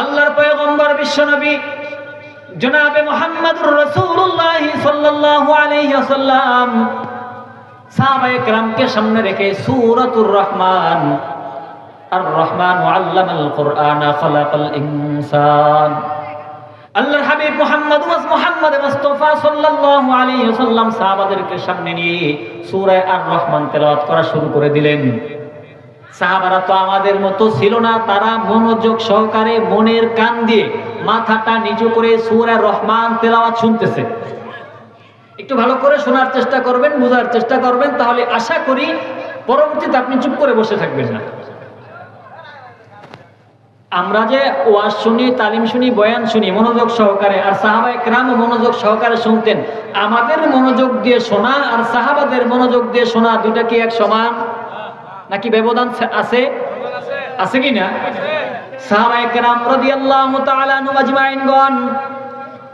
আল্লাহর পয়গম্বর বিশ্বনবী জনাবে মোহাম্মদুর রাসূলুল্লাহ সাল্লাল্লাহু আলাইহি ওয়াসাল্লাম সাহাবায়ে কেরামকে সামনে রেখে সূরাতুর রহমান। আর রহমান আল্লামাল কোরআন খলাকাল ইনসান। আল্লাহর হাবিব মুহাম্মদ ওয়াস মুহাম্মদ মুস্তাফা সাল্লাল্লাহু আলাইহি ওয়াসাল্লাম সাহাবাদেরকে সামনে নিয়ে সূরা আর রহমান তেলাওয়াত করা শুরু করে দিলেন। সাহাবারা তো আমাদের মতো ছিল না, তারা মনোযোগ সহকারে মনের কান দিয়ে মাথাটা নিচু করে সূরা রহমান তেলাওয়াত শুনতেছে। একটু ভালো করে শোনার চেষ্টা করবেন, বোঝার চেষ্টা করবেন, তাহলে আশা করি পরবর্তীতে আপনি চুপ করে বসে থাকবেন না। আমরা যে ওয়াজ শুনি, তালিম শুনি, বয়ান শুনি, মনোযোগ সহকারে, আর সাহাবায় ক্রাম মনোযোগ সহকারে শুনতেন, আমাদের মনোযোগ দিয়ে শোনা আর সাহাবাদের মনোযোগ দিয়ে শোনা দুটা কি এক সমান? নাকি ব্যবধান আছে? আছে কি না?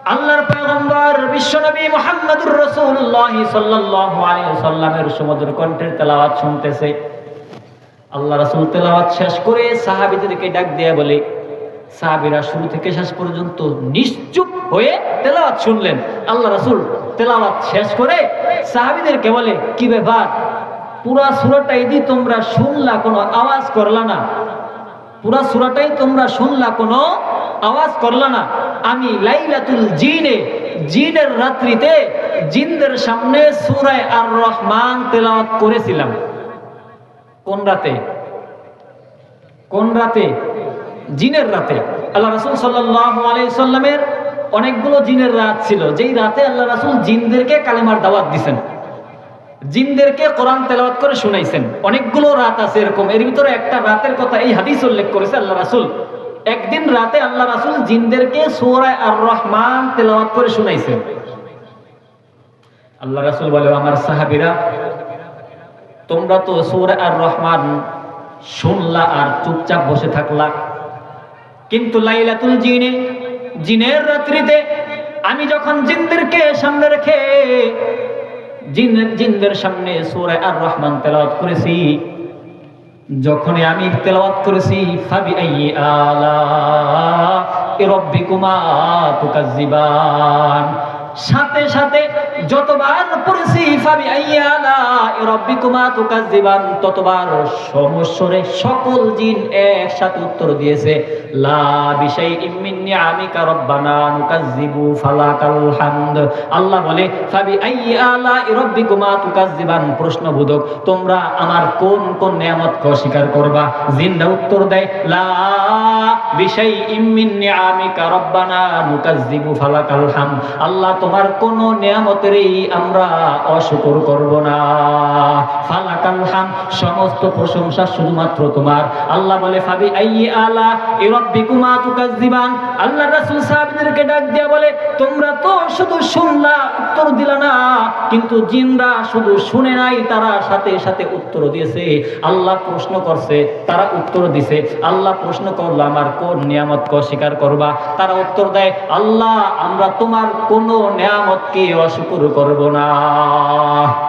আল্লাহর তেলাওয়াত শুনতেছে। তেলাওয়াত শেষ করে সাহাবীদেরকে ডাক দিয়ে বলে শুরু থেকে শেষ পর্যন্ত নিশ্চুপ হয়ে তেলাওয়াত শুনলেন। আল্লাহ রাসূল তেলাওয়াত শেষ করে সাহাবীদেরকে বলে, কি ব্যাপার? পুরা সূরাটাই দি তোমরা শুনলা কোনো আওয়াজ করলা না। পুরা সুরাটাই তোমরা শুনলা কোনো আওয়াজ করলা না। আমি লাইলাতুল জিনে, জিনের রাত্রিতে জিনদের সামনে সূরায়ে আর রহমান তেলাওয়াত করেছিলাম। কোন রাতে? কোন রাতে? জিনের রাতে। আল্লাহ রাসূল সাল্লামের অনেকগুলো জিনের রাত ছিল। যেই রাতে আল্লাহ রাসূল জিনদেরকে কালেমার দাওয়াত দিবেন জিনদেরকে কোরআন তেলাওয়াত করে শুনাইছেন। অনেকগুলো রাত আছে এরকম। এর ভিতরে একটা রাতের কথা এই হাদিস উল্লেখ করেছে আল্লাহ রাসূল। একদিন রাতে আল্লাহ রাসূল জিনদেরকে সূরা আর রহমান তেলাওয়াত করে শুনাইছেন। আল্লাহ রাসূল বলে আমার সাহাবীরা, তোমরা তো সূরা আর রহমান শুনলা আর চুপচাপ বসে থাকলা। কিন্তু লাইলাতুল জিনে, জিনের রাত্রিতে আমি যখন জিনদেরকে সামনে রেখে জিনদের সামনে আর রহমান তেলাওয়াত করেছি। যখনই আমি তেলাওয়াত করেছি ফাবি আলা রাব্বিকুমা তুকাজ্জিবান। সাথে সাথে যতবার পড়েছি তুকাজ্জিবান প্রশ্নবোধক, তোমরা আমার কোন কোন নিয়ামতকে অস্বীকার করবা? জিনরা উত্তর দেয়, লা ফালাকাল হামদ। আল্লাহ, তোমার কোন নিয়ামতেরই আমরা অশুকর করব না। ফালাকাল সমস্ত প্রশংসা শুধুমাত্র তোমার। আল্লাহ বলে, ফাবি আইয়ি আলা ইরাব্বিকুমা তুকাজ্জিবান আল্লাহ রাসূল সাহাবীদেরকে ডাক দিয়া বলে, তোমরা তো শুধু শুনলা, উত্তর দিলা না, কিন্তু জিনরা শুধু শুনে নাই, তারা সাথে সাথে উত্তর দিয়েছে। আল্লাহ প্রশ্ন করছে, তারা উত্তর দিছে? আল্লাহ প্রশ্ন করল, আমার কোন নিয়ামতকে অস্বীকার করবা? তারা উত্তর দেয়, আল্লাহ, আমরা তোমার কোন নিয়ামতকে অশুকুর করব না। আল্লাহ